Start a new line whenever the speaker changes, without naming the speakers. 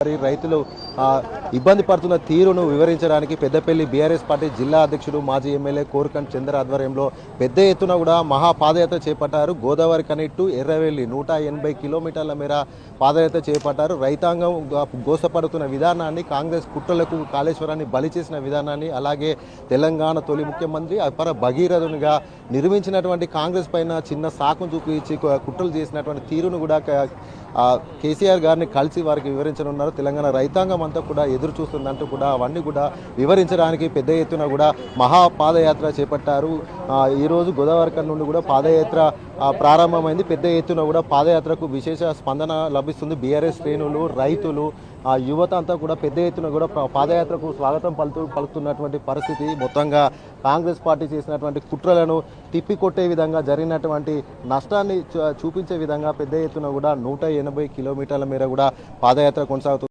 మరి రైతులు ఆ, ఇబ్బంది పడుతున్న తీరును వివరించడానికి పెద్దపల్లి బీఆర్ఎస్ పార్టీ జిల్లా అధ్యక్షుడు మాజీ ఎమ్మెల్యే కోరికండ్ చంద్ర ఆధ్వర్యంలో పెద్ద ఎత్తున కూడా మహా పాదయాత్ర చేపట్టారు. గోదావరి కనెక్టు ఎర్రవెల్లి నూట ఎనభై కిలోమీటర్ల మేర పాదయాత్ర చేపట్టారు. రైతాంగం గోసపడుతున్న విధానాన్ని కాంగ్రెస్ కుట్రలకు కాళేశ్వరాన్ని బలి చేసిన విధానాన్ని అలాగే తెలంగాణ తొలి ముఖ్యమంత్రి అపర భగీరథునిగా నిర్మించినటువంటి కాంగ్రెస్ పైన చిన్న సాకును చూపించి కుట్రలు చేసినటువంటి తీరును కూడా కేసీఆర్ గారిని కలిసి వారికి వివరించనున్నారు. తెలంగాణ రైతాంగం అంతా కూడా ఎదురు చూస్తుందంటూ కూడా అవన్నీ కూడా వివరించడానికి పెద్ద ఎత్తున కూడా మహా పాదయాత్ర చేపట్టారు ఈరోజు గోదావరి కన్ నుండి కూడా పాదయాత్ర ప్రారంభమైంది. పెద్ద ఎత్తున కూడా పాదయాత్రకు విశేష స్పందన లభిస్తుంది. బీఆర్ఎస్ శ్రేణులు రైతులు ఆ యువత అంతా కూడా పెద్ద ఎత్తున కూడా పాదయాత్రకు స్వాగతం పలుతూ పలుకుతున్నటువంటి పరిస్థితి. మొత్తంగా కాంగ్రెస్ పార్టీ చేసినటువంటి కుట్రలను తిప్పికొట్టే విధంగా జరిగినటువంటి నష్టాన్ని చూపించే విధంగా పెద్ద ఎత్తున కూడా నూట ఎనభై కిలోమీటర్ల మేర కూడా పాదయాత్ర కొనసాగుతుంది